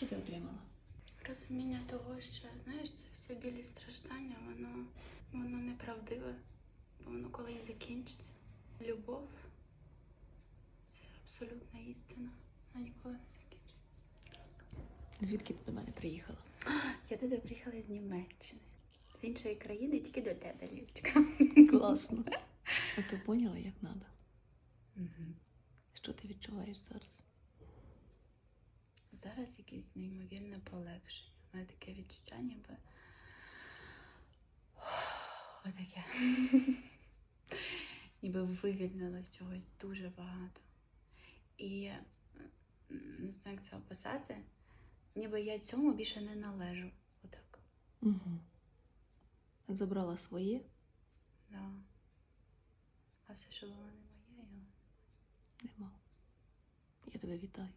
Що ти отримала? Розуміння того, що знаєш, це все білі страждання, воно, воно неправдиве, бо воно колись закінчиться. Любов це абсолютна істина, вона ніколи не закінчиться. Звідки ти до мене приїхала? Я туди приїхала з Німеччини, з іншої країни, тільки до тебе, Лівчика. Класно. А ти поняла, як треба? Угу. Що ти відчуваєш зараз? Зараз якесь неймовірне полегшення. У мене таке відчуття, ніби отаке. ніби вивільнилось чогось дуже багато. І не знаю, як це описати. Ніби я цьому більше не належу. Отак. Угу. Забрала своє, Да. А все, що було не моє, його. нема. Я тебе вітаю.